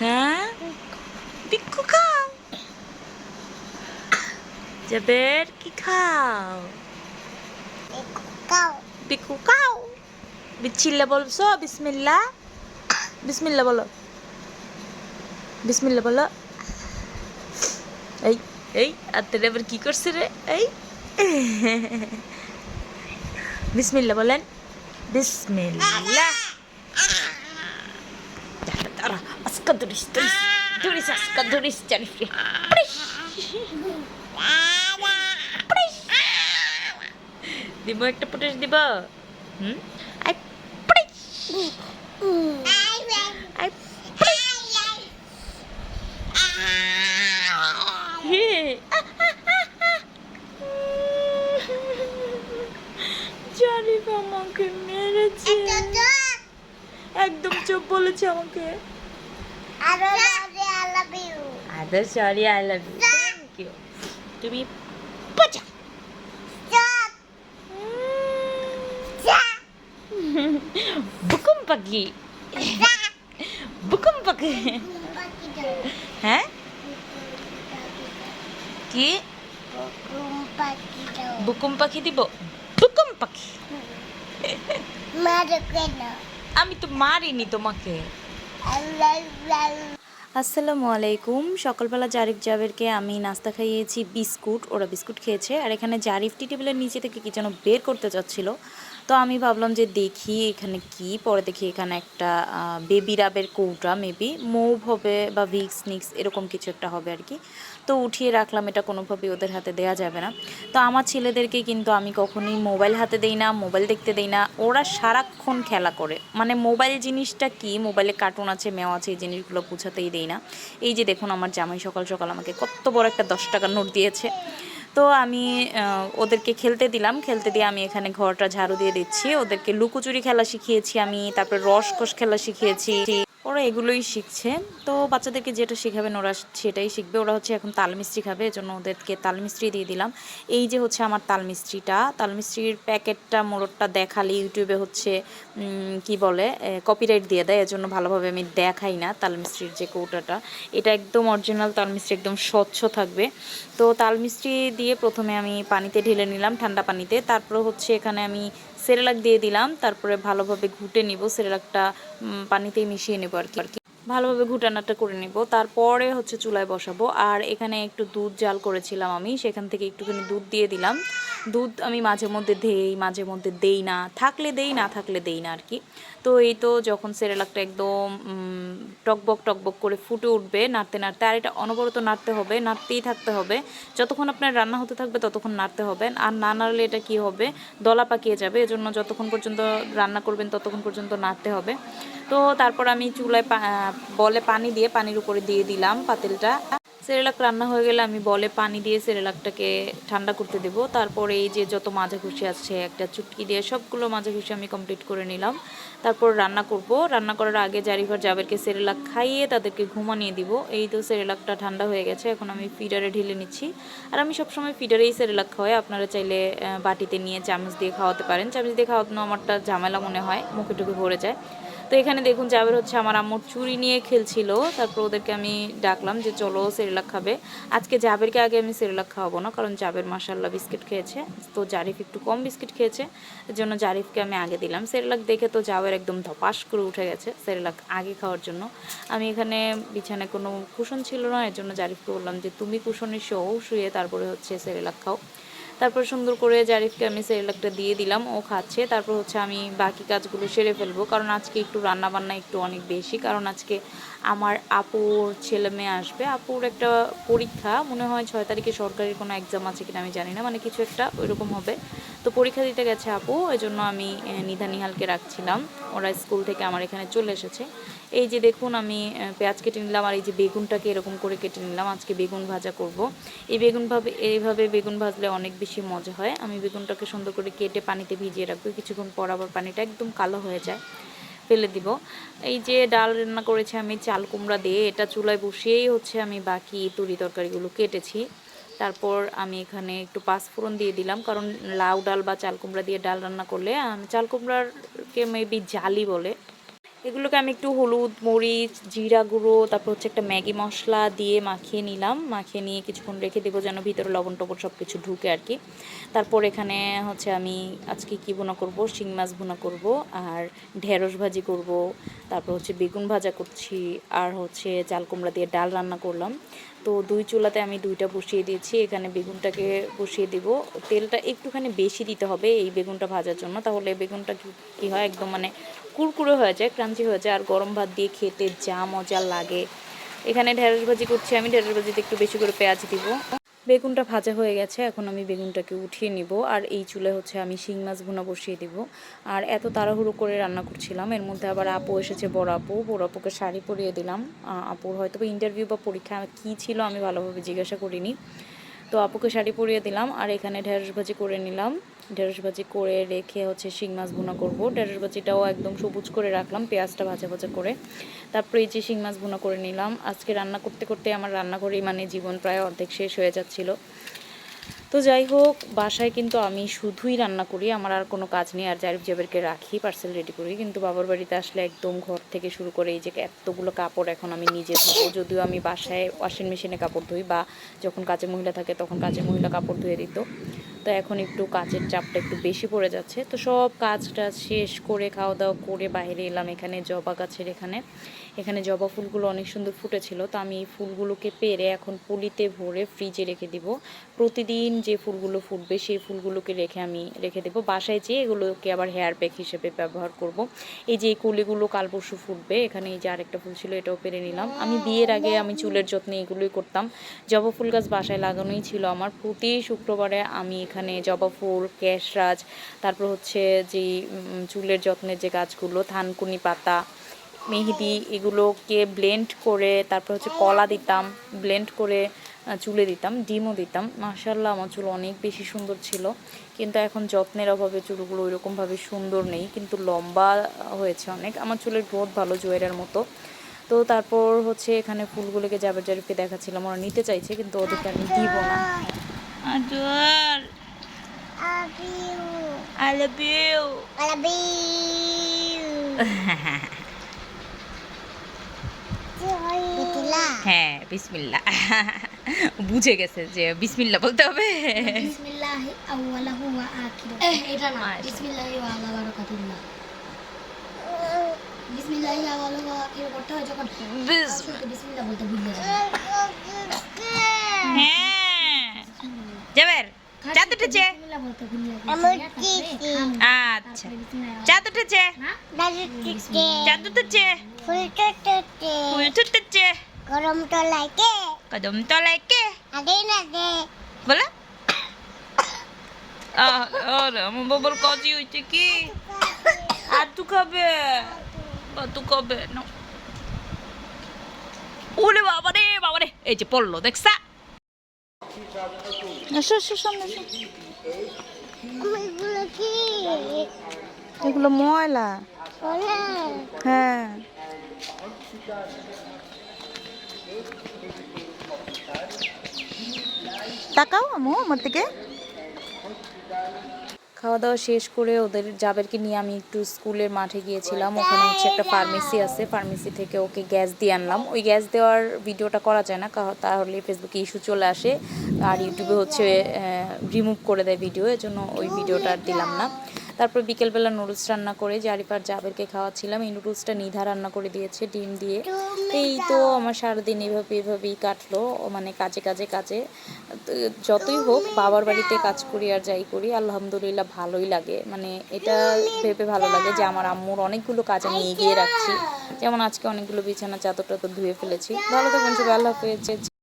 হ্যাঁ? বিক্ষু খাও জাবের কি খাও? বিক্ষু খাও বিচ্ছিল্লা বলছো? বিসমিল্লা? বিসমিল্লা বলো। বিসমিল্লা বলো। এই এই আর তোর এবার কি করছে রে? এই। বিসমিল্লা বলেন। বিসমিল্লা। আজকা ধরিস ধরিস ধরিস আজকা ধরিস চারিফে দিব একটা পুটিস দিব হুম আই আই হে জারিফ আমাকে মেরেছে একদম চুপ বলেছে আমাকে আদর sorry I love you thank you তুমি পচা বুকুম পাখি বুকুম পাখি হ্যাঁ কি বুকুম পাখি দিব বুকুম পাখি আমি তো মারিনি তোমাকে আসসালামু আলাইকুম। সকালবেলা জারিফ জাবেরকে আমি নাস্তা খাইয়েছি, বিস্কুট, ওরা বিস্কুট খেয়েছে। আর এখানে জারিফ টি টেবিলের নিচে থেকে কি যেন বের করতে চাচ্ছিল। তো আমি ভাবলাম যে দেখি এখানে কি, পরে দেখি এখানে একটা বেবি রাবের কৌটা মেবি মৌভ হবে বা ভিক্স নিক্স এরকম কিছু একটা হবে আর কি। তো উঠিয়ে রাখলাম, এটা কোনোভাবেই ওদের হাতে দেয়া যাবে না। তো আমার ছেলেদেরকে কিন্তু আমি কখনোই মোবাইল হাতে দেই না মোবাইল দেখতে দেই না। ওরা সারাক্ষণ খেলা করে। মানে মোবাইল জিনিসটা কি? মোবাইলে কার্টুন আছে মেও আছে, এই জিনিসগুলো বুঝাতেই দেই না। এই যে দেখুন, আমার জামাই সকাল সকাল আমাকে কত বড় একটা দশ টাকার নোট দিয়েছে। তো আমি ওদেরকে খেলতে দিলাম। খেলতে দিয়ে আমি এখানে ঘরটা ঝাড়ু দিয়ে দিচ্ছি। ওদেরকে লুকোচুরি খেলা শিখিয়েছি আমি, তারপরে রসকস খেলা শিখিয়েছি। ওরা এগুলোই শিখছে। তো বাচ্চাদেরকে যেটা শেখাবেন ওরা সেটাই শিখবে। ওরা হচ্ছে এখন তাল মিস্ত্রি খাবে, এজন্য ওদেরকে তাল মিস্ত্রি দিয়ে দিলাম। এই যে হচ্ছে আমার তাল মিস্ত্রিটা, তাল মিস্ত্রির প্যাকেটটা মোড়কটা দেখালে ইউটিউবে হচ্ছে কি বলে কপিরাইট দিয়ে দেয়। এজন্য ভালোভাবে আমি দেখাই না তাল মিস্ত্রির যে কৌটাটা। এটা একদম অরিজিনাল তাল মিস্ত্রি, একদম স্বচ্ছ থাকবে। তো তাল মিস্ত্রি দিয়ে প্রথমে আমি পানিতে ঢেলে নিলাম ঠান্ডা পানিতে। তারপর হচ্ছে এখানে আমি সেরেলাক দিয়ে দিলাম তারপরে ভালোভাবে ঘুটে নিব সেরেলাকটা পানিতে মিশিয়ে নেব আর কি। ভালোভাবে ঘুটানাটা করে নেব। তারপরে হচ্ছে চুলায় বসাবো। আর এখানে একটু দুধ জাল করেছিলাম আমি, সেখান থেকে একটুখানি দুধ দিয়ে দিলাম। দুধ আমি মাঝে মধ্যে দেই, মাঝে মধ্যে দেই না। থাকলে দেই, না থাকলে দেই না আর কি তো এই তো যখন সেরেলাকটা একদম টকবক টকবক করে ফুটে উঠবে, নাড়তে নাড়তে, আর এটা অনবরত নাড়তে হবে, নাড়তেই থাকতে হবে। যতক্ষণ আপনার রান্না হতে থাকবে, ততক্ষণ নাড়তে হবে। আর না নাড়লে এটা কি হবে? দলা পাকিয়ে যাবে। এজন্য যতক্ষণ পর্যন্ত রান্না করবেন, ততক্ষণ পর্যন্ত নাড়তে হবে। তো তারপর আমি চুলায় বলে পানি দিয়ে পানির উপরে দিয়ে দিলাম পাতিলটা। সেরেলাক রান্না হয়ে গেলে আমি বলে পানি দিয়ে সেরেলাকটাকে ঠান্ডা করতে দেবো। তারপরে এই যে যত মাজা খুশি আছে, একটা চুটকি দিয়ে সবগুলো মাজা খুশি আমি কমপ্লিট করে নিলাম। তারপর রান্না করব। রান্না করার আগে জারিফার জাবেরকে সেরেলাক খাইয়ে তাদেরকে ঘুমানিয়ে দিব। এই তো সেরেলাকটা ঠান্ডা হয়ে গেছে, এখন আমি ফিডারে ঢেলে নিচ্ছি। আর আমি সবসময় ফিডারেই সেরেলাক খাওয়াই। আপনারা চাইলে বাটিতে নিয়ে চামচ দিয়ে খাওয়াতে পারেন। চামচ দিয়ে খাওয়ানো আমারটা ঝামেলা মনে হয়, মুখে টুকে ভরে যায়। তো এখানে দেখুন জাবের হচ্ছে আমার আম্মুর চুরি নিয়ে খেলছিল। তারপর ওদেরকে আমি ডাকলাম যে, চলো সেরেলাক খাবে। আজকে জাবেরকে আগে আমি সেরেলাক খাওয়াবো না, কারণ জাবের মাসাল্লাহ বিস্কিট খেয়েছে। তো জারিফ একটু কম বিস্কিট খেয়েছে, এর জন্য জারিফকে আমি আগে দিলাম। সেরেলাক দেখে তো জাবের একদম ধপাস করে উঠে গেছে সেরেলাক আগে খাওয়ার জন্য। আমি এখানে বিছানায় কোনো কুশন ছিল না, এর জন্য জারিফকে বললাম যে, তুমি কুশনে শো, শুয়ে তারপরে হচ্ছে সেরেলাক খাও। তারপর সুন্দর করে জারিফকে আমি সেরেলাকটা দিয়ে দিলাম, ও খাচ্ছে। তারপর হচ্ছে আমি বাকি কাজগুলো সেরে ফেলব, কারণ আজকে একটু রান্না বান্না একটু অনেক বেশি, কারণ আজকে আমার আপুর ছেলে মেয়ে আসবে। আপুর একটা পরীক্ষা, মনে হয় ছয় তারিখে সরকারি কোনো এক্সাম আছে কিনা আমি জানি না মানে কিছু একটা ওইরকম হবে। তো পরীক্ষা দিতে গেছে আপু এই জন্য আমি নিধা নিহালকে রাখছিলাম। ওরা স্কুল থেকে আমার এখানে চলে এসেছে। এই যে দেখুন আমি পেঁয়াজ কেটে নিলাম আর এই যে বেগুনটাকে এরকম করে কেটে নিলাম। আজকে বেগুন ভাজা করব। এই বেগুন ভাবে, এইভাবে বেগুন ভাজলে অনেক বেশি মজা হয়। আমি বেগুনটাকে সুন্দর করে কেটে পানিতে ভিজিয়ে রাখব। কিছুক্ষণ পর আবার পানিটা একদম কালো হয়ে যায়। ফেলে দিব। এই যে ডাল রান্না করেছি আমি, চাল কুমড়া দিয়ে, এটা চুলায় বসিয়েই হচ্ছে আমি বাকি তরি তরকারিগুলো কেটেছি। তারপর আমি এখানে একটু পাঁচফোড়ন দিয়ে দিলাম। কারণ লাউ ডাল বা চাল কুমড়া দিয়ে ডাল রান্না করলে চাল কুমড়ারকে মেবি জালি বলে। এগুলোকে আমি একটু হলুদ, মরিচ, জিরা গুঁড়ো, তারপর হচ্ছে একটা ম্যাগি মশলা দিয়ে মাখিয়ে নিলাম। মাখিয়ে নিয়ে কিছুক্ষণ রেখে দেবো যেন ভিতরে লবণ টবণ সব কিছু ঢুকে আর কি। তারপর এখানে হচ্ছে আমি আজকে কি বোনা করব? শিং মাছ বোনা করব আর ঢেঁড়স ভাজি করব। তারপর হচ্ছে বেগুন ভাজা করছি আর হচ্ছে চাল কুমড়া দিয়ে ডাল রান্না করলাম। তো দুই চুলাতে আমি দুইটা বসিয়ে দিয়েছি। এখানে বেগুনটাকে বসিয়ে দেব। তেলটা একটুখানি বেশি দিতে হবে এই বেগুনটা ভাজার জন্য। তাহলে বেগুনটা কি- হয় একদম মানে কুরকুরে হয়ে যায়, ক্রাঞ্চি হয়ে যায়। আর গরম ভাত দিয়ে খেতে যা মজা লাগে। এখানে ঢেঁড়স ভাজি করছি। আমি ঢেঁড়স ভাজিতে একটু বেশি করে পেঁয়াজ দিব। বেগুনটা ভাজা হয়ে গেছে, এখন আমি বেগুনটাকে উঠিয়ে নিব, আর এই চুলে হচ্ছে আমি শিং মাছ ভুনা বসিয়ে দিব। আর এত তাড়াহুড়ো করে রান্না করছিলাম, এর মধ্যে আবার আপু এসেছে, বড় আপু, বড় আপুকে শাড়ি পরিয়ে দিলাম। আপুর হয়তো ইন্টারভিউ বা পরীক্ষা, কী ছিল আমি ভালোভাবে জিজ্ঞাসা করিনি। তো আপুকে শাড়ি পরিয়ে দিলাম, আর এখানে ঢেঁড়স ভাজি করে নিলাম। ঢেঁড়স ভাজি করে রেখে হচ্ছে শিং মাছ ভুনা করব। ঢেঁড়স ভাজিটাও একদম সবুজ করে রাখলাম, পেঁয়াজটা ভাজা ভাজা করে। তারপরে এই যে শিং মাছ ভুনা করে নিলাম। আজকে রান্না করতে করতে আমার রান্নাঘরেই মানে জীবন প্রায় অর্ধেক শেষ হয়ে যাচ্ছিল। তো যাই হোক, বাসায় কিন্তু আমি শুধুই রান্না করি, আমার আর কোনো কাজ নেই, আর জারিফ জাবেরকে রাখি পার্সেল রেডি করি, কিন্তু বাবার বাড়িতে আসলে একদম ঘর থেকে শুরু করে এই যে এতগুলো কাপড় এখন আমি নিজে ধুবো, যদিও আমি বাসায় ওয়াশিং মেশিনে কাপড় ধুই বা যখন কাজের মহিলা থাকে তখন কাজের মহিলা কাপড় ধুয়ে দিত। তো এখন একটু কাজের চাপটা একটু বেশি পড়ে যাচ্ছে। তো সব কাজটা শেষ করে খাওয়া দাওয়া করে বাইরে এলাম এখানে জবা গাছের এখানে। এখানে জবা ফুলগুলো অনেক সুন্দর ফুটেছিল। তো আমি এই ফুলগুলোকে পেরে এখন পলিতে ভরে ফ্রিজে রেখে দিব। প্রতিদিন যে ফুলগুলো ফুটবে সেই ফুলগুলোকে রেখে আমি রেখে দেবো। বাসায় যেয়ে এগুলোকে আবার হেয়ার প্যাক হিসেবে ব্যবহার করব। এই যে এই কলিগুলো কাল পরশু ফুটবে, এখানে এই যে আরেকটা ফুল ছিল এটাও পেরে নিলাম। আমি বিয়ের আগে আমি চুলের যত্নে এগুলোই করতাম। জবা ফুল গাছ বাসায় লাগানোই ছিল আমার। প্রতি শুক্রবারে আমি এখানে জবা ফুল, ক্যাশরাজ, তারপর হচ্ছে যে চুলের যত্নের যে গাছগুলো, থানকুনি পাতা, মেহেদি, এগুলোকে ব্লেন্ড করে, তারপর হচ্ছে কলা দিতাম ব্লেন্ড করে চুলে দিতাম, ডিমও দিতাম। মাশাল্লাহ আমার চুল অনেক বেশি সুন্দর ছিল। কিন্তু এখন যত্নের অভাবে চুলগুলো ওইরকমভাবে সুন্দর নেই, কিন্তু লম্বা হয়েছে অনেক। আমার চুলের গ্রোথ ভালো জুয়েলের মতো। তো তারপর হচ্ছে এখানে ফুলগুলোকে জাবের জারিফকে দেখাচ্ছিলাম, ওরা নিতে চাইছে, কিন্তু ওদেরকে আমি দিব না। আদর আই লাভ ইউ হ্যাঁ বিসমিল্লা বুঝে গেছে যে বিসমিল্লা বলতে হবে। হয় হ্যাঁ। চাঁদ উঠেছে। আচ্ছা। চাঁদ উঠেছে। চাঁদ উঠেছে। ফুল ছুটেছে গরম তো লাগে কদম তলায় কে? আগে না দে বলো বাবার হয়েছে কি? আর তু খাবে? আর তু খাবে? না। ওরে বাবা রে বাবা রে এই যে পড়ল, দেখছা? এসো এসো সামনে এগুলো ময়লা। হ্যাঁ। তাকাও আমু আমার দিকে। খাওয়া দাওয়া শেষ করে ওদের যাবেরকে নিয়ে আমি একটু স্কুলের মাঠে গিয়েছিলাম। ওখানে হচ্ছে একটা ফার্মেসি আছে। ফার্মেসি থেকে ওকে গ্যাস দিয়ে আনলাম। ওই গ্যাস দেওয়ার ভিডিওটা করা যায় না তাহলে ফেসবুকে ইস্যু চলে আসে। আর ইউটিউবে হচ্ছে রিমুভ করে দেয় ভিডিও এজন্য ওই ভিডিওটা আর দিলাম না। তারপর বিকেলবেলা নুডলস রান্না করে জারিফার জাবেরকে খাওয়াচ্ছিলাম। এই নুডলসটা নিধা রান্না করে দিয়েছে, ডিম দিয়ে। এই তো আমার সারাদিন এভাবে এভাবেই কাটলো মানে কাজে কাজে কাজে। তো যতই হোক, বাবার বাড়িতে কাজ করি আর যাই করি, আলহামদুলিল্লাহ ভালোই লাগে। মানে এটা ভেবে ভালো লাগে যে আমার আম্মুর অনেকগুলো কাজ আমি এগিয়ে রাখছি। যেমন আজকে অনেকগুলো বিছানা চাদর টাদর ধুয়ে ফেলেছি। ভালো থাকবেন সবাই, আল্লাহ হাফেজ।